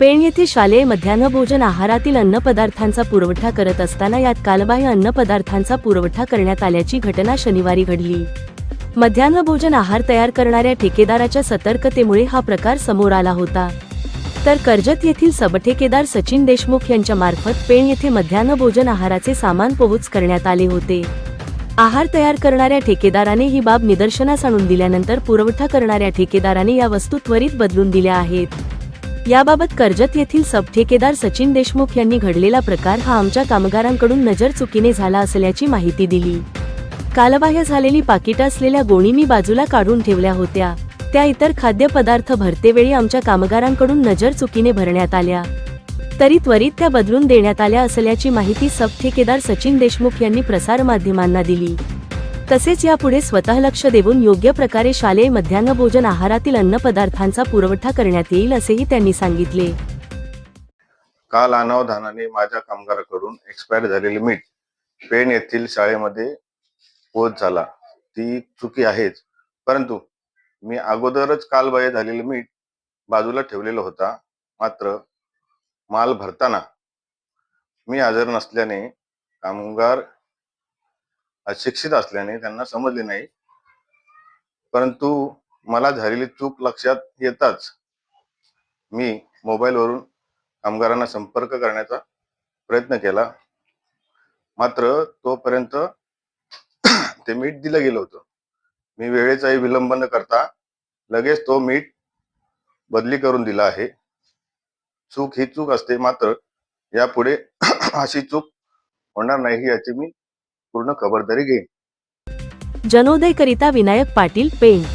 पेण येथे शालेय मध्यान्ह भोजन आहारातील अन्नपदार्थांचा पुरवठा करत असताना यात कालबाह्य अन्नपदार्थांचा पुरवठा करण्यात आल्याची घटना शनिवारी घडली. मध्यान्ह भोजन आहार तयार करणाऱ्या ठेकेदाराच्या सतर्कतेमुळे हा प्रकार समोर आला होता. तर कर्जत येथील सबठेकेदार सचिन देशमुख यांच्या मार्फत पेण येथे मध्यान्ह भोजन आहाराचे सामान पोहोच करण्यात आले होते. आहार तयार करणाऱ्या ठेकेदाराने ही बाब निदर्शनास आणून दिल्यानंतर पुरवठा करणाऱ्या ठेकेदाराने या वस्तू त्वरित बदलून दिल्या आहेत. याबाबत कर्जत येथील सबठेकेदार सचिन देशमुख यांनी घडलेला प्रकार हा आमच्या कामगारांकडून नजर चुकीने झाला असल्याची माहिती दिली. कालबाह्य झालेली पाकिट असलेल्या गोणी मी बाजूला काढून ठेवल्या होत्या. त्या इतर खाद्यपदार्थ भरतेवेळी आमच्या कामगारांकडून नजर चुकीने भरण्यात आल्या. तरी त्वरित त्या बदलून देण्यात आल्या असल्याची माहिती सबठेकेदार सचिन देशमुख यांनी प्रसारमाध्यमांना दिली. तसेच यापुढे स्वतः लक्ष देऊन योग्य प्रकारे शालेय मध्यान्ह भोजन आहारातील अन्नपदार्थांचा पुरवठा करण्यात येईल असेही त्यांनी सांगितले. काल अनावधानाने माझ्या कामगाराकडून एक्सपायर झालेले मीठ पेण येथील शाळेमध्ये पोच झाला. ती चुकी आहेच. परंतु मी अगोदरच कालबाह्य झालेले मीठ बाजूला ठेवलेलं होता. मात्र माल भरताना मी हजर नसल्याने कामगार अशिक्षित असल्याने त्यांना समजले नाही. परंतु मला झालेली चूक लक्षात येताच मी मोबाईलवरून कामगारांना संपर्क करण्याचा प्रयत्न केला. मात्र तोपर्यंत ते मीठ दिलं गेलं होतं. मी वेळेचाही विलंब न करता लगेच तो मीठ बदली करून दिला आहे. चूक ही चूक असते मात्र यापुढे अशी चूक होणार नाही याची मी पूर्ण खबरदारी घेईन. जनोदयकरिता विनायक पाटील पेंट